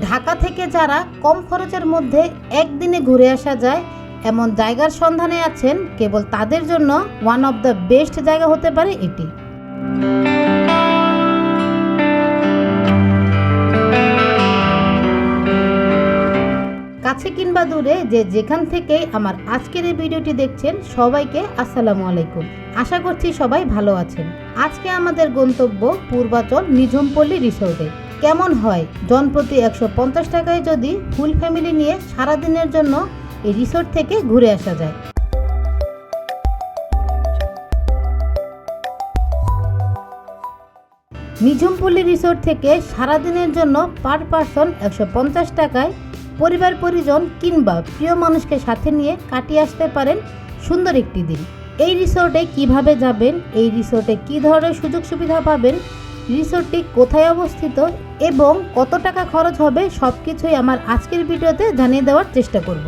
ঢাকা থেকে যারা কম খরচের মধ্যে একদিনে ঘুরে আসা যায়, এমন জায়গার সন্ধানে আছেন কেবল তাদের জন্য ওয়ান অফ দ্য বেস্ট জায়গা হতে পারে এটি। কাছে কিংবা দূরে যে যেখান থেকেই আমার আজকের এই ভিডিওটি দেখছেন, সবাইকে আসসালামু আলাইকুম। আশা করছি সবাই ভালো আছেন। আজকে আমাদের গন্তব্য পূর্বাচল নিঝুমপল্লী রিসোর্টে। কেমন হয়? জনপ্রতি একশো পঞ্চাশ টাকায় যদি ফুল ফ্যামিলি নিয়ে সারাদিনের জন্য এই রিসোর্ট থেকে ঘুরে আসা যায়। নিঝুমপল্লী রিসোর্ট থেকে সারাদিনের জন্য পার পার্সন একশো পঞ্চাশ টাকায় পরিবার পরিজন কিংবা প্রিয় মানুষকে সাথে নিয়ে কাটিয়ে আসতে পারেন সুন্দর একটি দিন। এই রিসোর্টে কীভাবে যাবেন? এই রিসোর্টে কী ধরনের সুযোগ সুবিধা পাবেন? রিসোর্টটি কোথায় অবস্থিত এবং কত টাকা খরচ হবে সব কিছুই আমার আজকের ভিডিওতে জানিয়ে দেওয়ার চেষ্টা করব।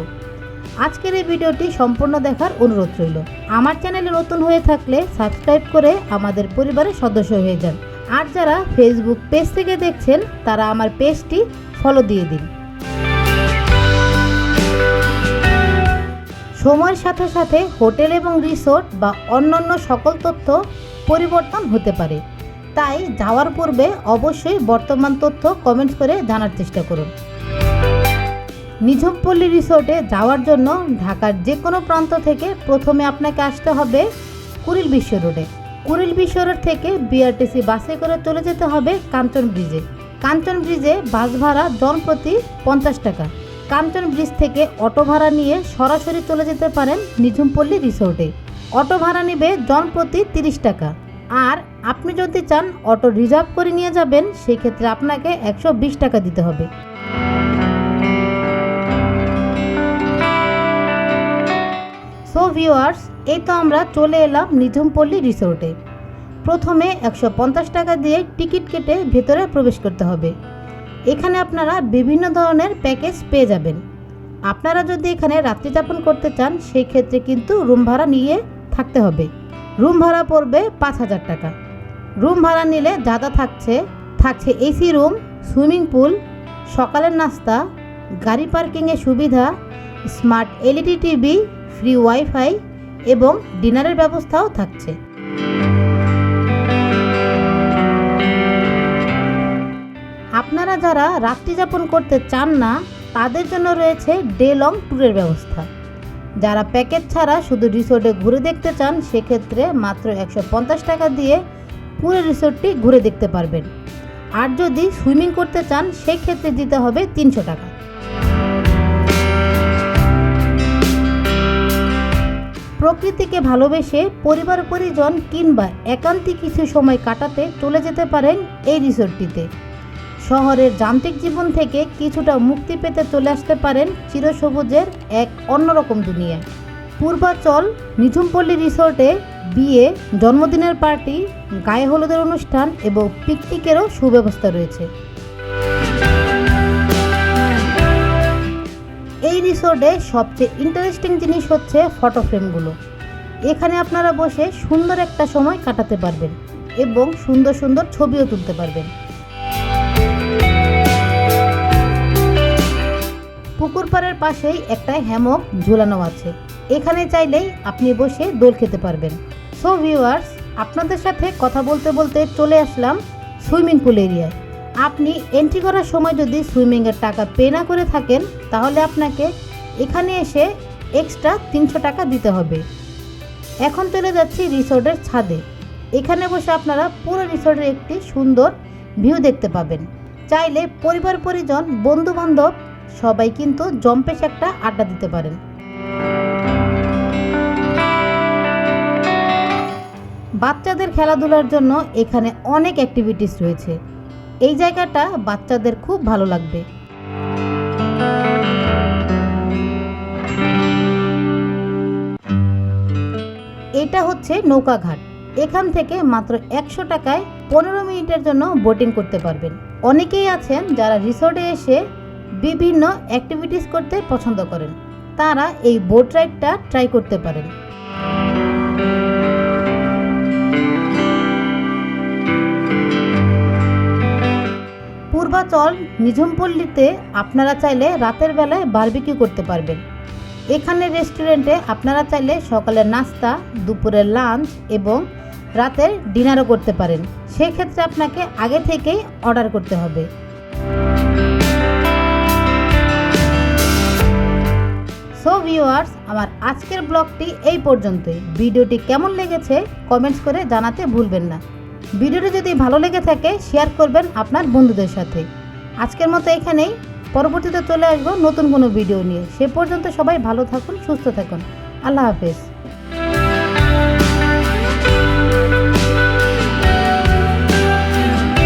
আজকের এই ভিডিওটি সম্পূর্ণ দেখার অনুরোধ রইল। আমার চ্যানেলে নতুন হয়ে থাকলে সাবস্ক্রাইব করে আমাদের পরিবারের সদস্য হয়ে যান। আর যারা ফেসবুক পেজ থেকে দেখছেন, তারা আমার পেজটি ফলো দিয়ে দিন। সময়ের সাথে সাথে হোটেল এবং রিসোর্ট বা অন্যান্য সকল তথ্য পরিবর্তন হতে পারে। তাই যাওয়ার পূর্বে অবশ্যই বর্তমান তথ্য কমেন্টস করে জানার চেষ্টা করুন। নিঝুমপল্লী রিসোর্টে যাওয়ার জন্য ঢাকার যে কোনো প্রান্ত থেকে প্রথমে আপনাকে আসতে হবে কুড়িল বিশ্ব রোডে। কুড়িল বিশ্ব রোড থেকে বিআরটিসি বাসে করে চলে যেতে হবে কাঞ্চন ব্রিজে। কাঞ্চন ব্রিজে বাস ভাড়া জনপ্রতি পঞ্চাশ টাকা। কাঞ্চন ব্রিজ থেকে অটো ভাড়া নিয়ে সরাসরি চলে যেতে পারেন নিঝুমপল্লী রিসোর্টে। অটো ভাড়া নেবে জনপ্রতি তিরিশ টাকা। আর আপনি যদি চান অটো রিজার্ভ করে নিয়ে যাবেন, সেক্ষেত্রে আপনাকে একশো বিশ টাকা দিতে হবে। সো ভিউয়ার্স এই তো আমরা চলে এলাম নিঝুমপল্লী রিসোর্টে। প্রথমে একশো পঞ্চাশ টাকা দিয়ে টিকিট কেটে ভেতরে প্রবেশ করতে হবে। এখানে আপনারা বিভিন্ন ধরনের প্যাকেজ পেয়ে যাবেন। আপনারা যদি এখানে রাত্রিযাপন করতে চান সেই ক্ষেত্রে কিন্তু রুম ভাড়া নিয়ে থাকতে হবে। রুম ভাড়া পড়বে পাঁচ হাজার টাকা। রুম ভাড়া নিলে যা যা থাকছে থাকছে এসি রুম, সুইমিং পুল, সকালের নাস্তা, গাড়ি পার্কিংয়ের সুবিধা, smart LED TV, free wifi এবং ডিনারের ব্যবস্থাও থাকছে। আপনারা যারা রাত্রিযাপন করতে চান না, তাদের জন্য রয়েছে ডে লং ট্যুরের ব্যবস্থা। যারা প্যাকেজ ছাড়া শুধু রিসোর্টে ঘুরে দেখতে চান, সেক্ষেত্রে মাত্র একশো পঞ্চাশ টাকা দিয়ে পুরো রিসোর্টটি ঘুরে দেখতে পারবেন। আর যদি সুইমিং করতে চান, সেক্ষেত্রে দিতে হবে তিনশো টাকা। প্রকৃতিকে ভালোবেসে পরিবার, পরিজন কিংবা একান্তিক কিছু সময় কাটাতে চলে যেতে পারেন এই রিসোর্টটিতে। শহরের যান্ত্রিক জীবন থেকে কিছুটা মুক্তি পেতে চলে আসতে পারেন চিরসবুজের এক অন্যরকম দুনিয়ায় পূর্বাচল নিঝুমপল্লী রিসোর্টে বিয়ে, জন্মদিনের পার্টি, গায়ে হলুদের অনুষ্ঠান এবং পিকনিকেরও সুব্যবস্থা রয়েছে। এই রিসোর্টে সবচেয়ে ইন্টারেস্টিং জিনিস হচ্ছে ফটো ফ্রেমগুলো। এখানে আপনারা বসে সুন্দর একটা সময় কাটাতে পারবেন এবং সুন্দর সুন্দর ছবিও তুলতে পারবেন। পাশেই একটা হ্যামক ঝুলানো আছে। এখানে চাইলেই আপনি বসে দোল খেতে পারবেন। সো ভিউয়ার্স আপনাদের সাথে কথা বলতে বলতে চলে আসলাম সুইমিং পুল এরিয়ায়। আপনি এন্ট্রি করার সময় যদি সুইমিংয়ের টাকা পে না করে থাকেন, তাহলে আপনাকে এখানে এসে এক্সট্রা তিনশো টাকা দিতে হবে। এখন চলে যাচ্ছি রিসোর্টের ছাদে। এখানে বসে আপনারা পুরো রিসোর্টের একটি সুন্দর ভিউ দেখতে পাবেন। চাইলে পরিবার পরিজন বন্ধু বান্ধব সবাই কিন্তু জম্পেশ একটা আড্ডা দিতে পারেন। বাচ্চাদের খেলাধুলার জন্য এখানে অনেক অ্যাক্টিভিটিস রয়েছে। এই জায়গাটা বাচ্চাদের খুব ভালো লাগবে। এটা হচ্ছে নৌকাঘাট। এখান থেকে মাত্র একশো টাকায় পনেরো মিনিটের জন্য বোটিং করতে পারবেন। অনেকেই আছেন যারা রিসোর্টে এসে বিভিন্ন অ্যাক্টিভিটিস করতে পছন্দ করেন। তারা এই বোট রাইডটা ট্রাই করতে পারেন। পূর্বাচল নিঝুমপল্লীতে আপনারা চাইলে রাতের বেলায় বারবিকিউ করতে পারবেন। এখানে রেস্টুরেন্টে আপনারা চাইলে সকালের নাস্তা, দুপুরের লাঞ্চ এবং রাতের ডিনারও করতে পারেন। সেক্ষেত্রে আপনাকে আগে থেকেই অর্ডার করতে হবে। সো ভিউয়ার্স, আমার আজকের ব্লগটি এই পর্যন্তই। ভিডিওটি কেমন লেগেছে কমেন্টস করে জানাতে ভুলবেন না। ভিডিওটি যদি ভালো লেগে থাকে, শেয়ার করবেন আপনার বন্ধুদের সাথে। আজকের মতো এখানেই। পরবর্তীতে চলে আসব নতুন কোনো ভিডিও নিয়ে। সে পর্যন্ত সবাই ভালো থাকুন, সুস্থ থাকুন। আল্লাহ হাফেজ।